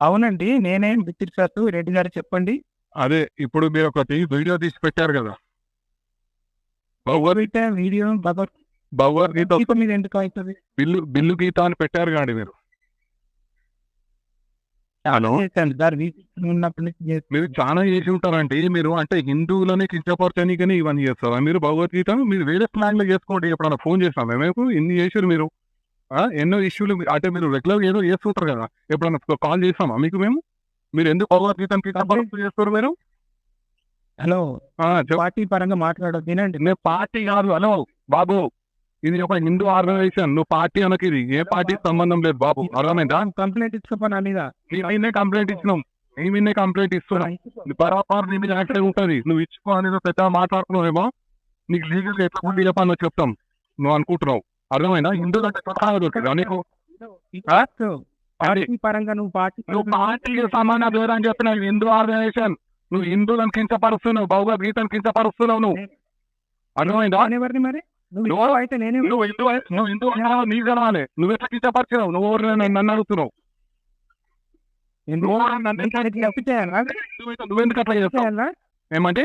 అవునండి నేనేం బిత్తిరి సార్ రెడ్డి గారు చెప్పండి. అదే ఇప్పుడు మీరు ఒకటి వీడియో తీసి పెట్టారు కదా. వీడియో భగవత్ భగవద్గీత గీత మీద ఎందుకు అవుతుంది బిల్లు బిల్లు గీత అని పెట్టారు కాండి మీరు. హలో. మీరు చాలా చేసి ఉంటారంటే మీరు అంటే హిందువులని కించపరచనీకని ఇవన్నీ చేస్తారా? మీరు భగవద్గీత మీరు వేరే ప్లాన్లో చేసుకోండి ఎప్పుడన్నా ఫోన్ చేస్తాం మేము ఇన్ని చేసారు మీరు? ఎన్నో ఇష్యూలు మీ- అంటే మీరు రెగ్యులర్ ఏదో చేస్తుంటారు కదా. ఎప్పుడన్నా కాల్ చేస్తామా మీకు మేము? మీరు ఎందుకు భగవద్గీతను కించపరుస్తూ చేస్తారు మీరు? హలో. పార్టీ పరంగా మాట్లాడదు వినండి. నేను పార్టీ కాదు హలో బాబు. ఇది ఒక హిందూ ఆర్గనైజేషన్ నువ్వు పార్టీ అనకి ఇది. ఏ పార్టీ సంబంధం లేదు బాబు. అర్థమైందా? కంప్లైంట్ ఇచ్చుకోపని నా మీద. నీ అయినే కంప్లైంట్ ఇచ్చినాం. నీ మీదనే కంప్లైంట్ ఇస్తున్నాం. బరాబర్ నీ మీద యాక్షన్ ఉంటది. నువ్వు ఇచ్చుకో అనేది పెద్ద మాట్లాడుతున్నావేమో నీకు లీగల్ ఎట్లా ముందు చెప్పాలో చెప్తాం. నువ్వు అనుకుంటున్నావు. అర్థమైనా హిందువులు అంటే స్వతహాగా దొరికిందా. నీకు పరంగా నువ్వు పార్టీ నువ్వు పార్టీకి సమాన అని చెప్పిన హిందూ ఆర్గనైజేషన్. నువ్వు హిందువులను కించపరుస్తున్నావు. భగవద్గీతను కించపరుస్తున్నావు నువ్వు. అర్థమైందా? ఎవరిని మరి? నువ్వు అయితే నేనే నువ్వు హిందూ నువ్వు హిందూ నీకు తెలవాలి నువ్వు ఎట్లా కించపరిచినావు? నువ్వు ఎవరు నన్ను అడుగుతున్నావు? నువ్వెందుకు అట్లా చేస్తావు? ఏమంటే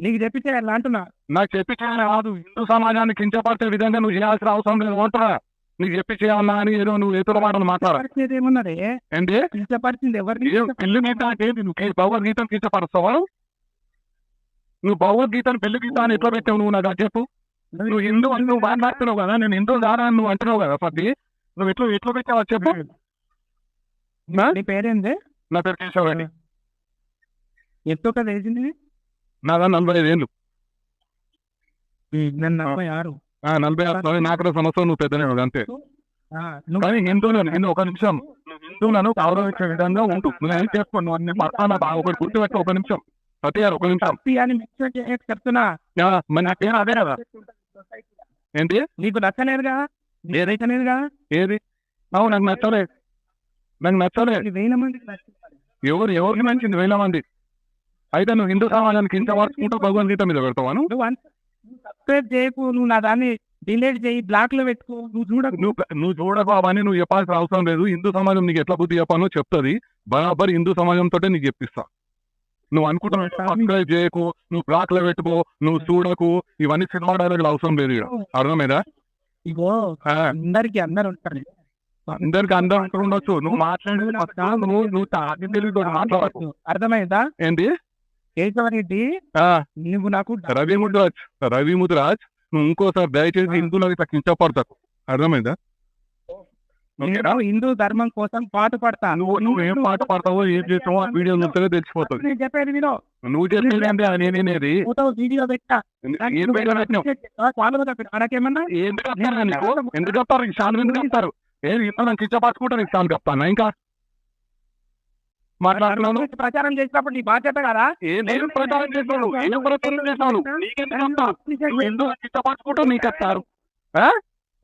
నీకు చెప్పి చేయాలా అంటున్నా. నాకు చెప్పి కాదు. హిందూ సమాజాన్ని కించపరిచే విధంగా నువ్వు చేయాల్సిన అవసరం లేదు. అంటున్నా నీకు చెప్పి చేయాలన్నా అని ఏదో నువ్వు ఎదురు మాటలు మాట్లాడ. పరిస్థితి ఏమున్నది? ఏంటి? కించపరిచింది ఎవరిని పెళ్ళి గీత అంటే? నువ్వు భగవద్గీతను కించపరుస్తావా? నువ్వు భగవద్గీతను పెళ్ళి గీత అని ఎట్లా పెట్టావు నువ్వు? నాకు చెప్పు. నువ్వు హిందూ అని నువ్వు మాట్లాడుతున్నావు కదా. నేను హిందూ దారా అని నువ్వు అంటున్నావు కదా పది నువ్వు ఎట్లా ఎట్లా పెట్టావు చెప్పు. నా? పేరేంది? నా పేరు కేశవరెడ్డి. ఎంతో కదా నాదా నలభై ఐదు ఏళ్ళు నేను నలభై ఆరు ఆ, నలభై ఆరు నాకు సంవత్సరం నువ్వు పెద్దనే కదా అంతే. ఆ, నువ్వు కానీ హిందువులను నేను ఒక నిమిషం నువ్వు హిందువులను గౌరవించే విధంగా ఉంటు నువ్వు ఏం చేసుకో నువ్వు అన్ని పడతానా ఒకటి గుర్తుపెట్టు ఒక నిమిషం. సత్య గారు ఒక నిమిషం. తప్పి అని మెన్షన్ చేయక చెప్తున్నా. ఆ, మరి నాకేం అదే కదా. ఏంటి? నీకు నచ్చలేదుగా? ఏదైతే లేదుగా ఏది? అవు నాకు నచ్చలే నాకు నచ్చలే ఇది వేల మందికి నచ్చింది. ఎవరు ఎవరికి మంచింది? వేల మంది. అయితే నువ్వు హిందూ సమాజానికి ఇంత వరకుంటూ భగవద్గీత మీద పెడతావాను నువ్వు? సబ్స్క్రైబ్ చేయకు నువ్వు నా దాన్ని డిలీట్ చేయి బ్లాక్లో పెట్టుకో నువ్వు చూడకు. నువ్వు నువ్వు చూడకు అవన్నీ నువ్వు చెప్పాల్సిన అవసరం లేదు. హిందూ సమాజం నీకు ఎట్లా బుద్ధి చెప్పానో చెప్తుంది. బరాబర్ హిందూ సమాజంతో నీకు చెప్పిస్తా. నువ్వు అనుకుంటున్నావు సబ్స్క్రైబ్ చేయకు నువ్వు బ్లాక్లో పెట్టుకో నువ్వు చూడకు ఇవన్నీ సినిమా డైలాగులు అవసరం లేదు ఇక్కడ. అర్థమైందా? ఇగో అందరికి అందరు ఉంటారు. అందరికి అందరూ ఉండొచ్చు. నువ్వు మాట్లాడేది నువ్వు నువ్వు అర్థమైందా? ఏంటి? కేశవరెడ్డి నువ్వు నాకు రవి ముద్రాజ్ రవి ముద్రాజ్ నువ్వు ఇంకోసారి దయచేసి హిందువులకు ఇట్లా కించపడతాకు అర్థమైందా? నేను హిందూ ధర్మం కోసం పాటు పడతా నువ్వు నువ్వు ఏం పాట పాడతావో ఏం చేస్తావో ఆ వీడియో చూస్తే తెలిసిపోతుంది. నేను చెప్పేది వినో. నువ్వు చెప్పేది అంటే నేనేది వీడియో పెట్టా. ఎందుకు చెప్తారా? నీకు ఎందుకు చెప్తారు? ఏది ఇంత కించపరచుకుంటారు ఈ సార్లు చెప్తాను ఇంకా? మాట్లాడుతున్నాను. ప్రచారం చేసినప్పుడు నీ బాధ్యత కదా? నేను ప్రచారం చేస్తున్నాను నీకెందుకు ఎందుకు కించపరచుకుంటావు నీకు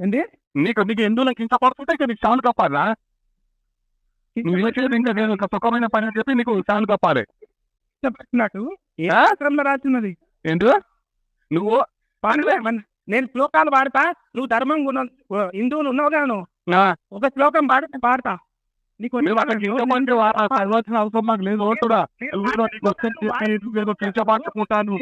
ఏంటి నీకు నీకు ఎందుకు కించపరచుకుంటే ఇక నీకు సార్లు కప్పాలా? నువ్వు చేసేది ఇంకా నేను ఒక సుఖమైన పని అని చెప్పి నీకు సార్లు కప్పాలి. చెప్పినట్టు ఏ రాస్తున్నది? ఏంటి? నువ్వు నేను శ్లోకాలు పాడతా నువ్వు ధర్మం హిందువులు ఉన్నావు ఆ, ఒక శ్లోకం పాడితే పాడతా. నీకు అవసరం లేదు. నీకు ఏదో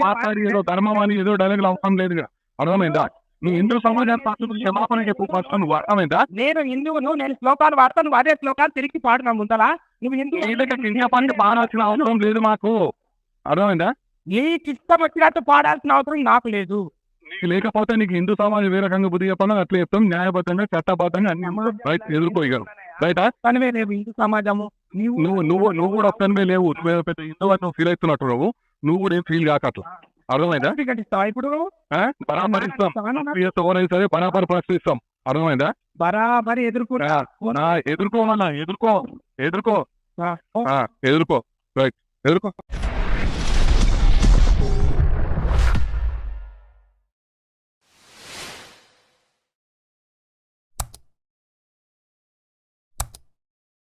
మాట్లాడి ఏదో ధర్మం అని ఏదో డైలాగులు అవసరం లేదు. అర్థమైందా? నువ్వు హిందూ సమాజాన్ని క్షమాపణ చెప్పు ఫస్ట్ నువ్వు. అర్థమైందా? నేను హిందువును నేను శ్లోకాలు పాడతా నువ్వు అదే శ్లోకాలు తిరిగి పాడున్నా ముందలా. నువ్వు హిందూ నీ దగ్గర కించపానికి బాగాల్సిన అవసరం లేదు మాకు. అర్థమైందా? నీకు ఇష్టం వచ్చినట్టు పాడాల్సిన అవసరం నాకు లేదు. నీకు లేకపోతే నీకు హిందూ సమాజం ఏ రకంగా బుద్ధి చెప్పాలో అట్లా చెప్తాం. న్యాయబద్ధంగా చట్టబద్ధంగా అన్ని ఎదుర్కోగలరు రైటా తనవే రేపు హిందూ సమాజము నీవు నువ్వు నువ్వు నువ్వు కూడా ఒక్కనివే లేవు నువ్వు పెద్ద హిందూ అని నువ్వు ఫీల్ అవుతున్నట్టు నువ్వు నువ్వు కూడా ఏం ఫీల్ కాక అట్లా. అర్థమైందా? సర్టిఫికెట్ ఇస్తావా ఇప్పుడు ఎవరైనా సరే బరాబర్ ప్రశ్నిస్తాం అర్థమైందా? బరాబరి నా ఎదుర్కోమన్నా ఎదుర్కో ఎదుర్కో. ఎదుర్కో. రైట్ ఎదుర్కో.